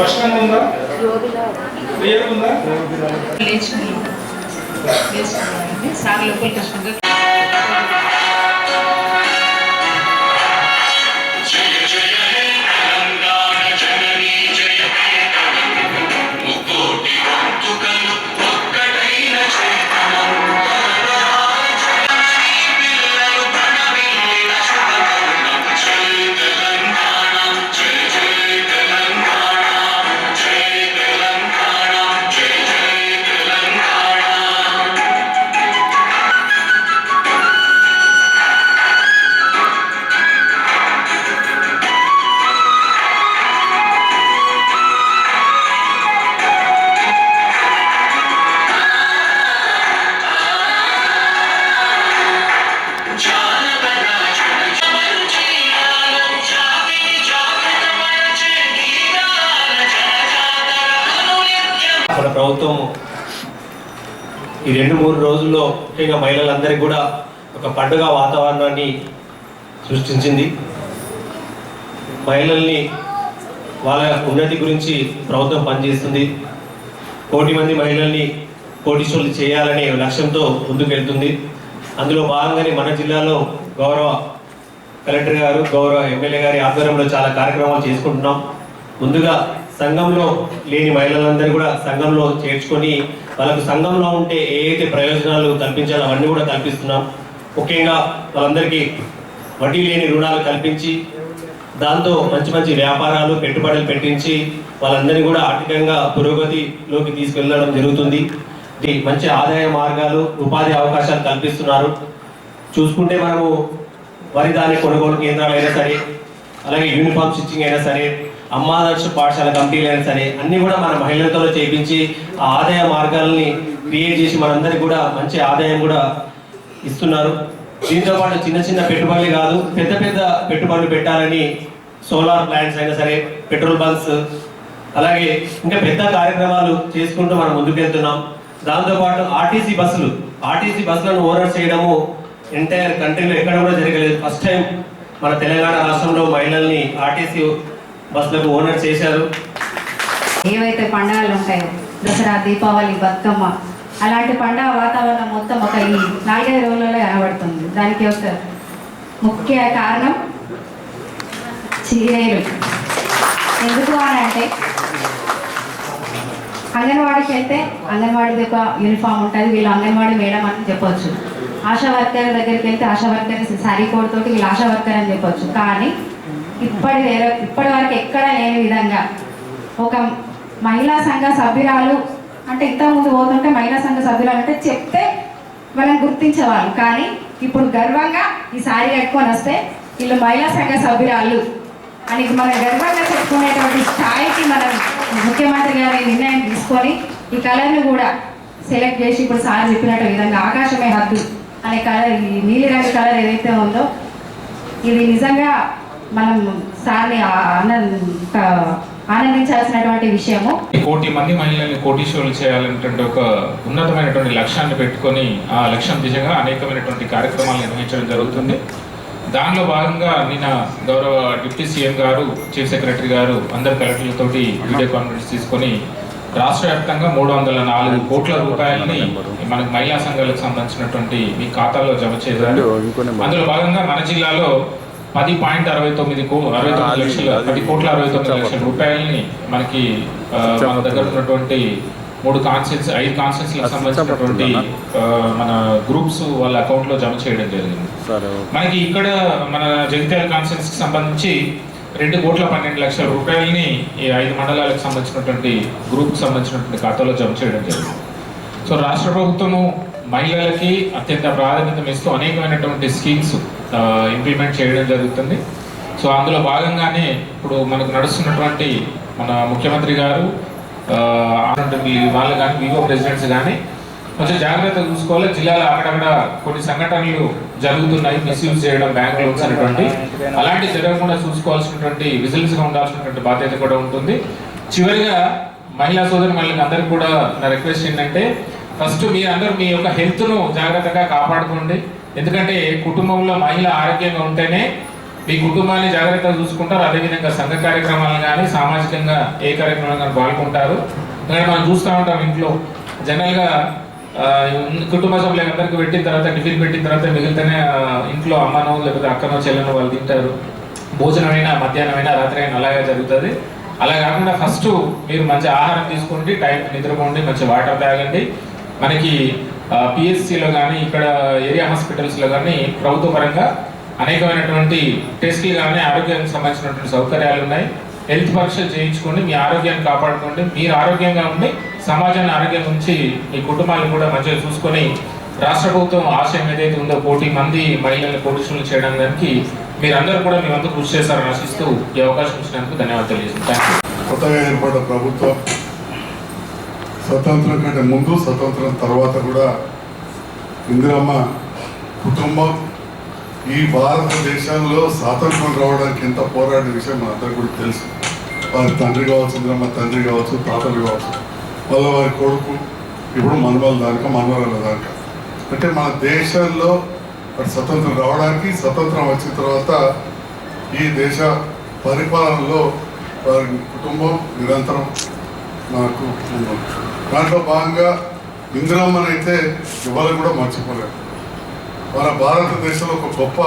స్పష్టంగా ఉందా క్లియర్ ఉందా లేచి లేచి సార్ లోపలికి ఈ రెండు మూడు రోజుల్లో ముఖ్యంగా మహిళలందరికీ కూడా ఒక పండుగ వాతావరణాన్ని సృష్టించింది. మహిళల్ని వాళ్ళ ఉన్నతి గురించి ప్రభుత్వం పనిచేస్తుంది. కోటి మంది మహిళల్ని కోటీశ్వరులు చేయాలనే లక్ష్యంతో ముందుకెళ్తుంది. అందులో భాగంగానే మన జిల్లాలో గౌరవ కలెక్టర్ గారు గౌరవ ఎమ్మెల్యే గారి ఆధ్వర్యంలో చాలా కార్యక్రమాలు చేసుకుంటున్నాం. ముందుగా సంఘంలో లేని మహిళలందరూ కూడా సంఘంలో చేర్చుకొని వాళ్ళకు సంఘంలో ఉంటే ఏ అయితే ప్రయోజనాలు కల్పించాలో అవన్నీ కూడా కల్పిస్తున్నాం. ముఖ్యంగా వాళ్ళందరికీ వడ్డీ లేని రుణాలు కల్పించి దాంతో మంచి మంచి వ్యాపారాలు పెట్టుబడులు పెట్టించి వాళ్ళందరినీ కూడా ఆర్థికంగా పురోగతిలోకి తీసుకెళ్ళడం జరుగుతుంది. మంచి ఆదాయ మార్గాలు ఉపాధి అవకాశాలు కల్పిస్తున్నారు. చూసుకుంటే మనము వరిధాన్య కొనుగోలు కేంద్రాలు అయినా సరే అలాగే యూనిఫామ్ స్టిచ్చింగ్ అయినా సరే అమ్మాదర్శ పాఠశాల కమిటీలు అయినా సరే అన్ని కూడా మన మహిళలతో చేయించి ఆ ఆదాయ మార్గాలని క్రియేట్ చేసి మనందరికీ కూడా మంచి ఆదాయం కూడా ఇస్తున్నారు. దీంతో పాటు చిన్న చిన్న పెట్టుబడులు కాదు పెద్ద పెద్ద పెట్టుబడులు పెట్టాలని సోలార్ ప్లాంట్స్ అయినా సరే పెట్రోల్ బంక్స్ అలాగే ఇంకా పెద్ద కార్యక్రమాలు చేసుకుంటూ మనం ముందుకెళ్తున్నాం. దాంతోపాటు ఆర్టీసీ బస్సులు ఆర్టీసీ బస్సులను ఓనర్ చేయడము ఎంటైర్ కంట్రీలో ఎక్కడ కూడా జరగలేదు. ఫస్ట్ టైం మన తెలంగాణ రాష్ట్రంలో మహిళల్ని ఆర్టీసీ బస్సులకు ఓనర్ చేశారు. ఏవైతే పండుగలు ఉంటాయో దసరా దీపావళి బతుకమ్మ అలాంటి పండుగ వాతావరణం మొత్తం ఒక ఈ నాలుగైదు రోజులలో కనబడుతుంది. దానికి ఒక ముఖ్య కారణం చీరలు. ఎందుకు అని అంటే అంగన్వాడికి వెళ్తే అంగన్వాడిది ఒక యూనిఫామ్ ఉంటుంది. వీళ్ళు అంగన్వాడి మేడం అని చెప్పొచ్చు. ఆశా వర్కర్ దగ్గరికి వెళ్తే ఆశా వర్కర్ శారీ కోడ్ తోటి వీళ్ళు ఆశా వర్కర్ అని చెప్పొచ్చు. కానీ ఇప్పటి వేరే ఇప్పటి వరకు ఎక్కడ లేని విధంగా ఒక మహిళా సంఘ సభ్యురాలు అంటే ఇంతకుముందు పోతుంటే మహిళా సంఘ సభ్యురాలు అంటే చెప్తే మనం గుర్తించేవాళ్ళు. కానీ ఇప్పుడు గర్వంగా ఈ సారీ కట్టుకొని వస్తే వీళ్ళు మహిళా సంఘ సభ్యురాలు అని మన గర్వంగా చెప్పుకునేటువంటి స్థాయికి మనం ముఖ్యమంత్రి గారి నిర్ణయం తీసుకొని ఈ కలర్ని కూడా సెలెక్ట్ చేసి ఇప్పుడు సార్ చెప్పినట్టు విధంగా ఆకాశమే హద్దు అనే కలర్ ఈ నీలిరంగు కలర్ ఏదైతే ఉందో ఇది నిజంగా మనం సార్ని ఆనంద ఆనందించాల్సినటువంటి విషయము. కోటి మంది మహిళల్ని కోటీశ్వరులు చేయాలనేటువంటి ఒక ఉన్నతమైనటువంటి లక్ష్యాన్ని పెట్టుకొని ఆ లక్ష్యం దిశగా అనేకమైనటువంటి కార్యక్రమాలు నిర్వహించడం జరుగుతుంది. దానిలో భాగంగా నిన్న గౌరవ deputy CM garu chief secretary garu అందరు కలెక్టర్లతోటి వీడియో కాన్ఫరెన్స్ తీసుకొని రాష్ట్ర వ్యాప్తంగా మూడు వందల నాలుగు కోట్ల రూపాయలని మనకు మహిళా సంఘాలకు సంబంధించినటువంటి మీ ఖాతాలో జమ చేశారు. అందులో భాగంగా మన జిల్లాలో పది పాయింట్ అరవై తొమ్మిది అరవై తొమ్మిది లక్షల పది కోట్ల అరవై తొమ్మిది లక్షల రూపాయలని మనకి మన దగ్గర ఉన్నటువంటి మూడు కాన్సెన్స్ ఐదు కాన్సెన్స్లకు సంబంధించినటువంటి మన గ్రూప్స్ వాళ్ళ అకౌంట్లో జమ చేయడం జరిగింది. మనకి ఇక్కడ మన జగిత్యాల కాన్సెన్స్కి సంబంధించి రెండు కోట్ల పన్నెండు లక్షల రూపాయలని ఈ ఐదు మండలాలకు సంబంధించినటువంటి గ్రూప్ సంబంధించినటువంటి ఖాతాలో జమ చేయడం జరిగింది. సో రాష్ట్ర ప్రభుత్వము మహిళలకి అత్యంత ప్రాధాన్యత ఇస్తూ అనేకమైనటువంటి స్కీమ్స్ ఇంప్లిమెంట్ చేయడం జరుగుతుంది. సో అందులో భాగంగానే ఇప్పుడు మనకు నడుస్తున్నటువంటి మన ముఖ్యమంత్రి గారు వాళ్ళు కానీ వివో ప్రెసిడెంట్స్ కానీ కొంచెం జాగ్రత్తగా చూసుకోవాలి. జిల్లాలో అక్కడక్కడ కొన్ని సంఘటనలు జరుగుతున్నాయి మిస్యూజ్ చేయడం బ్యాంక్ లోన్స్ అనేటువంటి అలాంటి జరగకుండా చూసుకోవాల్సినటువంటి విజిల్స్గా ఉండాల్సినటువంటి బాధ్యత కూడా ఉంటుంది. చివరిగా మహిళా సోదరి మళ్ళీ అందరికి కూడా నా రిక్వెస్ట్ ఏంటంటే ఫస్ట్ మీ అందరూ మీ యొక్క హెల్త్ను జాగ్రత్తగా కాపాడుకోండి. ఎందుకంటే కుటుంబంలో మహిళ ఆరోగ్యంగా ఉంటేనే మీ కుటుంబాన్ని జాగ్రత్తగా చూసుకుంటారు. అదేవిధంగా సంఘ కార్యక్రమాలను కానీ సామాజికంగా ఏ కార్యక్రమాలు కానీ పాల్గొంటారు. ఇక్కడ మనం చూస్తూ ఉంటాం ఇంట్లో జనరల్గా కుటుంబ కుటుంబ సభ్యులందరికీ పెట్టిన తర్వాత టిఫిన్ పెట్టిన తర్వాత మిగిలితేనే ఇంట్లో అమ్మనో లేకపోతే అక్కనో చెల్లెనో వాళ్ళు తింటారు. భోజనమైనా మధ్యాహ్నమైనా రాత్రి అయినా అలాగే జరుగుతుంది. అలా కాకుండా ఫస్ట్ మీరు మంచి ఆహారం తీసుకోండి టైం నిద్రపోండి మంచి వాటర్ తాగండి. మనకి పిఎస్సిలో కానీ ఇక్కడ ఏరియా హాస్పిటల్స్లో కానీ ప్రభుత్వ పరంగా అనేకమైనటువంటి టెస్టులు కానీ ఆరోగ్యానికి సంబంధించినటువంటి సౌకర్యాలు ఉన్నాయి. హెల్త్ పరీక్షలు చేయించుకోండి మీ ఆరోగ్యాన్ని కాపాడుకోండి. మీరు ఆరోగ్యంగా ఉండి సమాజాన్ని ఆరోగ్యం ఉంచి మీ కుటుంబాలను కూడా మంచిగా చూసుకొని రాష్ట్ర ప్రభుత్వం ఆశయం ఏదైతే ఉందో కోటి మంది మహిళల్ని పోలీసులు చేయడం దానికి మీరందరూ కూడా మీ వంతు కృషి చేస్తారని ఆశిస్తూ ఈ అవకాశం ఇచ్చినందుకు ధన్యవాదాలు తెలియజేస్తాను థ్యాంక్ యూ కొత్తగా ఏర్పడ్డ ప్రభుత్వం స్వతంత్రం కంటే ముందు స్వతంత్రం తర్వాత కూడా ఇందిరమ్మ కుటుంబం ఈ భారతదేశంలో స్వాతంత్రం రావడానికి ఎంత పోరాడిన విషయం మనందరికీ కూడా తెలుసు. వారి తండ్రి కావచ్చు ఇందిరమ్మ తండ్రి కావచ్చు తాతలు కావచ్చు వాళ్ళ వారి కొడుకు ఇప్పుడు మనవల దానిక మనవరాల దానిక. అంటే మన దేశంలో స్వతంత్రం రావడానికి స్వతంత్రం వచ్చిన తర్వాత ఈ దేశ పరిపాలనలో వారి కుటుంబం నిరంతరం నాకు దాంట్లో భాగంగా ఇందిరమ్మనైతే ఇవాళ కూడా మర్చిపోలేదు మన భారతదేశంలో ఒక గొప్ప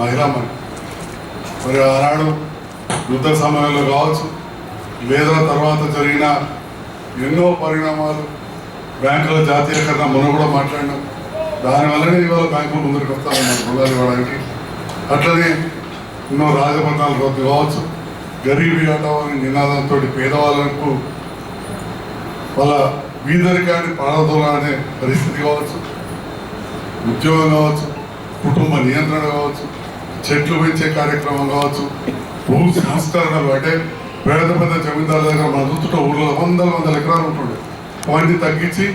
మహిళామణి మరి. ఆనాడు యుద్ధ సమయంలో కావచ్చు లేదా తర్వాత జరిగిన ఎన్నో పరిణామాలు బ్యాంకుల జాతీయకరణ మనం కూడా మాట్లాడినాం. దానివల్లనే ఇవాళ బ్యాంకులు ముందుకు వస్తాం మన రుణాలు ఇవ్వడానికి. అట్లనే ఎన్నో రాజభరణాలు రద్దు కావచ్చు. గరీబీ ఆటవారి నినాదంతో పేదవాళ్ళకు వాళ్ళ వీధరికాన్ని అనే పరిస్థితి కావచ్చు. ఉద్యోగం కావచ్చు కుటుంబ నియంత్రణ కావచ్చు చెట్లు పెంచే కార్యక్రమం కావచ్చు భూ సంస్కరణలు అంటే పేద పెద్ద జమీందారుల దగ్గర మన చూస్తుంటే ఊళ్ళో వందల వందల ఎకరాలు ఉంటుండే. అవన్నీ తగ్గించి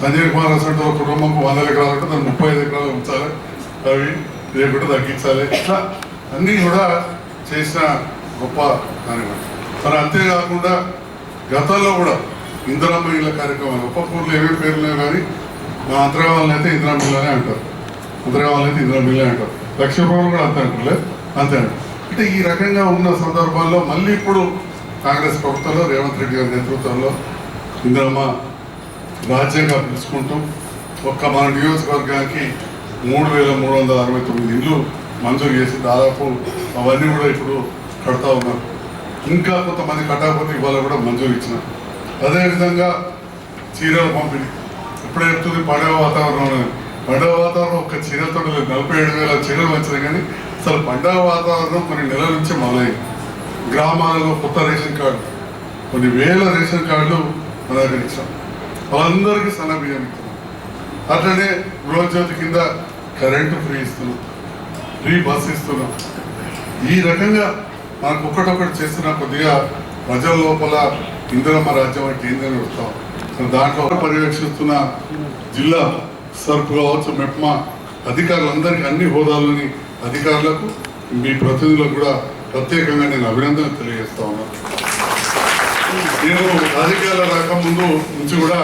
సంజయ్ కుమార్ అసంటే ఒక కుటుంబంకు వందల ఎకరాలు అంటే దాన్ని ముప్పై ఐదు ఎకరాలు ఉంచాలి. అవి లేకుంటే తగ్గించాలి. ఇట్లా అన్నీ కూడా చేసిన గొప్ప కార్యక్రమం మరి అంతేకాకుండా గతంలో కూడా ఇందిరమ్మ ఇళ్ళ కార్యక్రమాలు ఒక్కొక్క ఊర్లో పేర్లే లేవు కానీ మా అంతర్గావాలని అయితే ఇందిరమ్మ ఇళ్ళనే అంటారు. అంతర్గావాలని అయితే ఇందిరమ్మ ఇళ్ళే అంటారు. లక్ష్మీపురం కూడా అంతే అంటారులే అంతే అంటారు. అంటే ఈ రకంగా ఉన్న సందర్భాల్లో మళ్ళీ ఇప్పుడు కాంగ్రెస్ ప్రభుత్వంలో రేవంత్ రెడ్డి గారి నేతృత్వంలో ఇందిరమ్మ రాజ్యంగా పిలుచుకుంటూ ఒక్క మన నియోజకవర్గానికి మూడు వేల మూడు వందల అరవై తొమ్మిది ఇళ్ళు మంజూరు చేసి దాదాపు అవన్నీ కూడా ఇప్పుడు కడతా ఉన్నారు. ఇంకా కొంతమంది కట్టకపోతే ఇవాళ కూడా మంజూరు ఇచ్చినారు. అదేవిధంగా చీరల పంపిణీ. ఇప్పుడే చెప్తుంది పండగ వాతావరణం పండగ వాతావరణం ఒక చీరలతో నలభై ఏడు వేల చీరలు వచ్చినాయి కానీ అసలు పండగ వాతావరణం కొన్ని నెలల నుంచి మొదలయ్యి గ్రామాలలో కొత్త రేషన్ కార్డు కొన్ని వేల రేషన్ కార్డులు మన దగ్గర ఇచ్చాం వాళ్ళందరికీ సన్న బియ్యం ఇస్తున్నాం. అట్లనే గృహజ్యోతి కింద కరెంటు ఫ్రీ ఇస్తున్నాం. ఫ్రీ బస్ ఇస్తున్నాం. ఈ రకంగా మనకు ఒకటొకటి చేస్తున్న కొద్దిగా ప్రజల లోపల ఇందిరమ్మ రాజ్యం అంటే ఏందని వస్తాం దాంట్లో పర్యవేక్షిస్తున్న జిల్లా సర్పు కావచ్చు మెప్మా అధికారులందరికీ అన్ని హోదాలని అధికారులకు మీ ప్రతినిధులకు కూడా ప్రత్యేకంగా నేను అభినందన తెలియజేస్తా ఉన్నాను నేను రాజకీయాలు రాకముందు నుంచి కూడా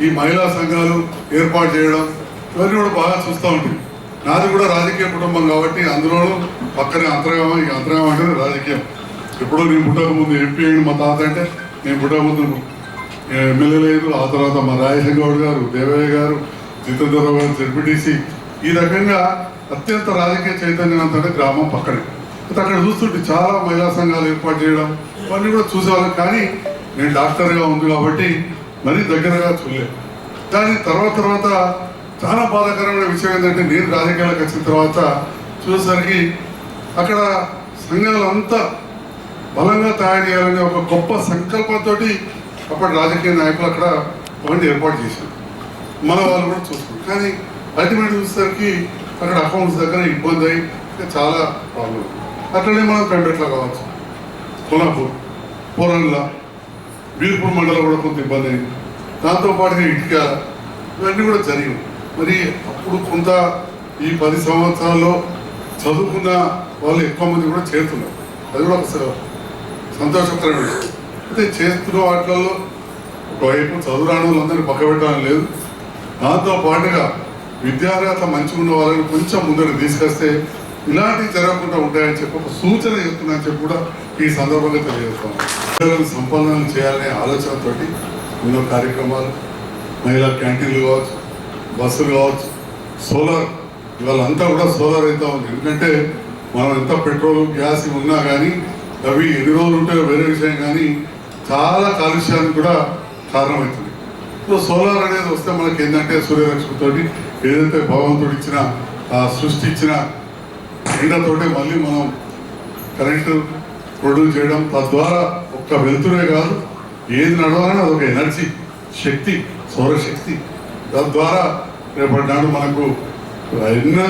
ఈ మహిళా సంఘాలు ఏర్పాటు చేయడం ఇవన్నీ కూడా బాగా చూస్తూ ఉంటుంది నాది కూడా రాజకీయ కుటుంబం కాబట్టి అందులోనూ పక్కనే అంతర్గామం ఈ అంతర్గామం అంటే రాజకీయం. ఎప్పుడో నేను పుట్టక ముందు ఎంపీ అయింది మా తాత అంటే నేను పుట్టక ముందు ఎమ్మెల్యేలు ఆ తర్వాత మా రాజశేఖర్ గారు దేవయ్య గారు జితేంద్రరావు గారు జెడ్పీటీసీ. ఈ రకంగా అత్యంత రాజకీయ చైతన్యం అంటే గ్రామం పక్కనే. అయితే అక్కడ చూస్తుంటే చాలా మహిళా సంఘాలు ఏర్పాటు చేయడం ఇవన్నీ కూడా చూసేవాళ్ళం. కానీ నేను డాక్టర్గా ఉంది కాబట్టి మరీ దగ్గరగా చూడలేదు. దాని తర్వాత తర్వాత చాలా బాధాకరమైన విషయం ఏంటంటే నేను రాజకీయాలకు వచ్చిన తర్వాత చూసేసరికి అక్కడ సంఘాలంతా బలంగా తయారు చేయాలనే ఒక గొప్ప సంకల్పంతో అప్పటి రాజకీయ నాయకులు అక్కడ అవన్నీ ఏర్పాటు చేశారు. మన వాళ్ళు కూడా చూసుకున్నారు కానీ అల్టిమేట్ చూసేసరికి అక్కడ అకౌంట్స్ దగ్గర ఇబ్బంది అయ్యి చాలా ప్రాబ్లం అట్లనే మనం పెంపెట్లో కావచ్చు. కొలాపూర్ పూరంలా బీర్పూర్ మండలం కూడా కొంత ఇబ్బంది అయింది. దాంతో పాటుగా ఇటుక ఇవన్నీ కూడా జరిగాయి. మరి అప్పుడు కొంత ఈ పది సంవత్సరాల్లో చదువుకున్న వాళ్ళు ఎక్కువ మంది కూడా చేరుతున్నారు. అది కూడా ఒక స- సంతోషకరమైన అయితే చేస్తున్న వాటిల్లో ఒకవైపు చదువు అందరినీ పక్క పెట్టడం లేదు. దాంతో పాటుగా విద్యార్హత మంచిగా ఉన్న వాళ్ళని కొంచెం ముందర తీసుకొస్తే ఇలాంటివి జరగకుండా ఉంటాయని చెప్పి ఒక సూచన చెప్తున్నా చెప్పి కూడా ఈ సందర్భంగా తెలియజేస్తాం పిల్లలను సంపన్నం చేయాలనే ఆలోచనతో ఎన్నో కార్యక్రమాలు మహిళా క్యాంటీన్లు కావచ్చు బస్సులు కావచ్చు సోలార్ ఇవాళ అంతా కూడా సోలార్ అయితే ఉంది. ఎందుకంటే మనం ఎంత పెట్రోల్ గ్యాస్ ఉన్నా కానీ అవి ఎన్ని రోజులు ఉంటాయో వేరే విషయం కానీ చాలా కాలుష్యానికి కూడా కారణమవుతుంది. సో సోలార్ అనేది వస్తే మనకి ఏంటంటే సూర్యరశ్మితోటి ఏదైతే భగవంతుడు ఇచ్చిన ఆ సృష్టి ఇచ్చిన ఎండతోటే మళ్ళీ మనం కరెంటు ప్రొడ్యూస్ చేయడం తద్వారా ఒక్క వెలుతురే కాదు ఏది నడవాలని అదొక ఎనర్జీ శక్తి సౌరశక్తి. తద్వారా రేపటి నాడు మనకు ఎన్నో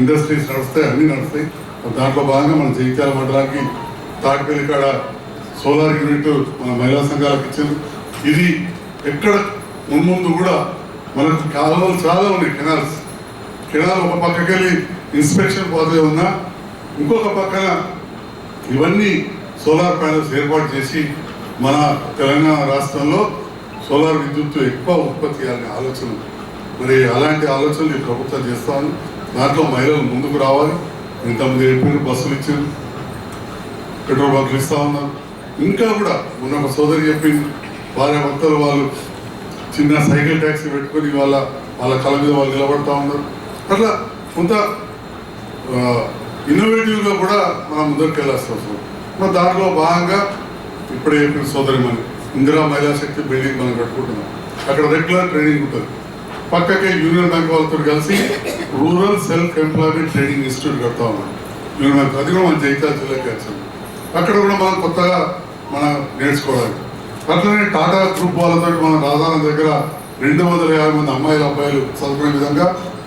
ఇండస్ట్రీస్ నడుస్తాయి అన్నీ నడుస్తాయి. దాంట్లో భాగంగా మన జగిత్యాల మండలానికి తాటిపల్లి కాడ సోలార్ యూనిట్ మన మహిళా సంఘాలకు ఇచ్చింది ఇది ఎక్కడ మున్ముందు కూడా మనకు కాలువలు చాలా ఉన్నాయి కెనాల్స్. కెనాల్ ఒక పక్కకి వెళ్ళి ఇన్స్పెక్షన్ పోతే ఉన్నా ఇంకొక పక్కన ఇవన్నీ సోలార్ ప్యానల్స్ ఏర్పాటు చేసి మన తెలంగాణ రాష్ట్రంలో సోలార్ విద్యుత్ ఎక్కువ ఉత్పత్తి చేయాలనే ఆలోచన. మరి అలాంటి ఆలోచనలు ఈ ప్రభుత్వం చేస్తాను దాంట్లో మహిళలు ముందుకు రావాలి. ఇంతమంది చెప్పారు బస్సులు ఇచ్చారు. పెట్రోల్ బంకులు ఇస్తా ఉన్నారు ఇంకా కూడా మొన్న ఒక సోదరి చెప్పింది భార్య భర్తలు వాళ్ళు చిన్న సైకిల్ ట్యాక్సీ పెట్టుకొని వాళ్ళ వాళ్ళ కళ మీద వాళ్ళు నిలబడతా ఉన్నారు. అట్లా కొంత ఇన్నోవేటివ్గా కూడా మనం ముందరికి వెళ్ళాల్సి వస్తుంది మరి దాంట్లో భాగంగా ఇప్పుడే చెప్పిన సోదరి మన ఇందిరా మహిళా శక్తి బిల్డింగ్ మనం కట్టుకుంటున్నాం. అక్కడ రెగ్యులర్ ట్రైనింగ్ ఉంటుంది. పక్కకే యూనియన్ బ్యాంక్ వాళ్ళతో కలిసి rural self employment training institute కడతా ఉన్నాం. యూనియన్ బ్యాంక్ అది కూడా మన జైతా జిల్లాకి వచ్చింది. అక్కడ కూడా మనం కొత్తగా మనం నేర్చుకోవడానికి అట్లనే టాటా గ్రూప్ వాళ్ళతో మన రాజధాని దగ్గర రెండు వందల యాభై మంది అమ్మాయిలు అబ్బాయిలు చదువుకునే విధంగా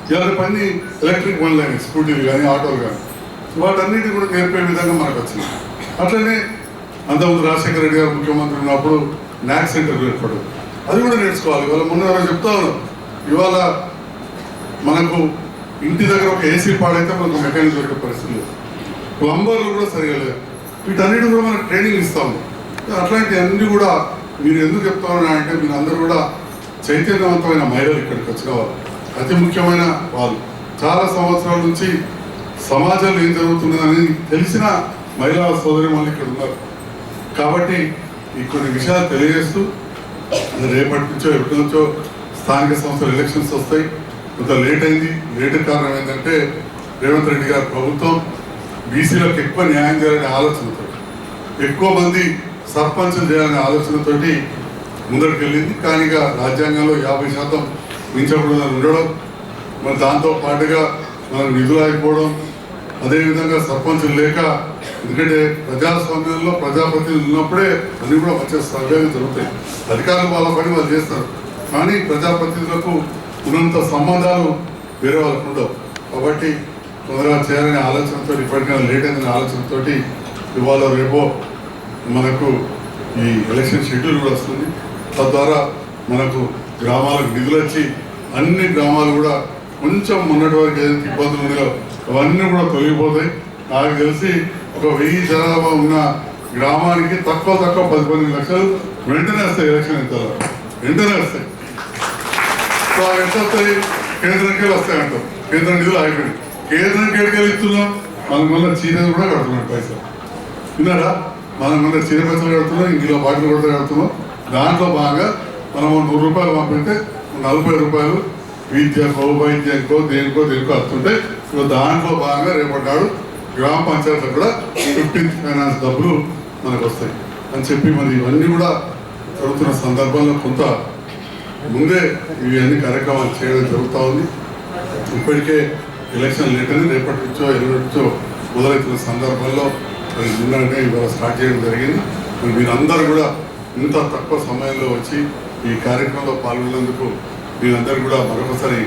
ఇలాంటి పని ఎలక్ట్రిక్ బండ్లు అయినాయి స్కూటీలు కానీ ఆటోలు కానీ వాటన్నిటి కూడా నేర్పే విధంగా మనకు వచ్చింది. అట్లనే అంతకుముందు రాజశేఖర రెడ్డి గారు ముఖ్యమంత్రి ఉన్నప్పుడు నాక్ సెంటర్ ఏర్పడు. అది కూడా నేర్చుకోవాలి. ఇవాళ మొన్న ఎవరో చెప్తా ఇవాళ మనకు ఇంటి దగ్గర ఒక ఏసీ పాడైతే మనకు మెకానిక్ దొరికే పరిస్థితి లేదు. ప్లంబర్లు కూడా సరిగా లేదు వీటన్నిటి కూడా మనకు ట్రైనింగ్ ఇస్తాము అట్లాంటి అన్ని కూడా మీరు ఎందుకు చెప్తామని అంటే మీరు అందరూ కూడా చైతన్యవంతమైన మహిళలు ఇక్కడికి వచ్చిన వాళ్ళు అతి ముఖ్యమైన వాళ్ళు. చాలా సంవత్సరాల నుంచి సమాజంలో ఏం జరుగుతున్నదని తెలిసిన మహిళా సోదరి వాళ్ళు ఇక్కడ ఉన్నారు. కాబట్టి ఈ కొన్ని విషయాలు తెలియజేస్తూ రేపటి నుంచో ఎప్పటి నుంచో స్థానిక సంస్థల ఎలక్షన్స్ వస్తాయి. కొంత లేట్ అయింది. లేట్ కారణం ఏంటంటే రేవంత్ రెడ్డి గారి ప్రభుత్వం బీసీలకు ఎక్కువ న్యాయం చేయాలనే ఆలోచనతో ఎక్కువ మంది సర్పంచులు చేయాలనే ఆలోచనతోటి ముందరికి వెళ్ళింది కానీ రాజ్యాంగంలో యాభై శాతం మించకూడదని ఉండడం మరి దాంతో పాటుగా మనం నిధులు అయిపోవడం అదేవిధంగా సర్పంచులు లేక ఎందుకంటే ప్రజాస్వామ్యంలో ప్రజాప్రతినిధులు ఉన్నప్పుడే అన్ని కూడా వచ్చే సర్వేలు జరుగుతాయి. అధికారులు వాళ్ళ పని వాళ్ళు చేస్తారు. కానీ ప్రజాప్రతినిధులకు ఉన్నంత సంబంధాలు వేరే వాళ్ళకు ఉండవు. కాబట్టి తొందరగా చేయాలనే ఆలోచనతో ఇప్పటికైనా లేట్ అయిందనే ఆలోచనతో ఇవాళ రేపో మనకు ఈ ఎలక్షన్ షెడ్యూల్ కూడా వస్తుంది. తద్వారా మనకు గ్రామాలకు నిధులు వచ్చి అన్ని గ్రామాలు కూడా కొంచెం మొన్నటి వరకు ఏదైతే ఇబ్బందులు ఉన్నాయో అవన్నీ కూడా తొలగిపోతాయి. నాకు తెలిసి ఒక వెయ్యి జనాభా ఉన్న గ్రామానికి తక్కువ తక్కువ పది పన్నెండు లక్షలు వెంటనే వస్తాయి ఎలక్షన్ ఎంత వెంటనే వస్తాయి. సో అవి ఎంత వస్తాయి కేంద్రంకి వస్తాయి అంటాం కేంద్రం నిధులు ఆగిపోయింది కేంద్రం ఎక్కడికి ఇస్తున్నాం. మనం మళ్ళీ చీరలు కూడా కడుతున్నాం పైసలు. విన్నారా? మనం మన చీర పైసలు కడుతున్నాం ఇంట్లో బాటిల్ కూడా కడుతున్నాం. దాంట్లో బాగా మనం నూరు రూపాయలు పంపితే నలభై రూపాయలు విద్య సౌభాగ్యంకో దేనికో దేనికో వస్తుంటే ఇప్పుడు దాంట్లో భాగంగా రేపటి నాడు గ్రామ పంచాయతీలకు కూడా ఫిఫ్టీన్త్ ఫైనాన్స్ డబ్బులు మనకు వస్తాయి. అని చెప్పి మరి ఇవన్నీ కూడా జరుగుతున్న సందర్భంలో కొంత ముందే ఇవి కార్యక్రమాలు చేయడం జరుగుతూ ఉంది. ఇప్పటికే ఎలక్షన్ లేట్ రేపటి నుంచో ఎల్లుండి నుంచో మొదలవుతున్న సందర్భంలో మరి నిన్ననే ఇవాళ స్టార్ట్ చేయడం జరిగింది. మరి మీరందరూ కూడా ఇంత తక్కువ సమయంలో వచ్చి ఈ కార్యక్రమంలో పాల్గొన్నందుకు మీరందరూ కూడా మరొకసారి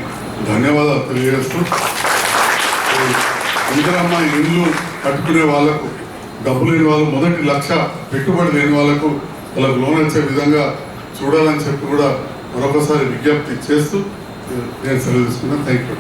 ధన్యవాదాలు తెలియజేస్తూ ఇందిరమ్మ ఇల్లు కట్టుకునే వాళ్ళకు డబ్బు లేని వాళ్ళు మొదటి లక్ష పెట్టుబడి లేని వాళ్ళకు వాళ్ళకు లోన్ వచ్చే విధంగా చూడాలని చెప్పి కూడా మరొకసారి విజ్ఞప్తి చేస్తూ నేను సెలవు తీసుకున్నాను థ్యాంక్ యూ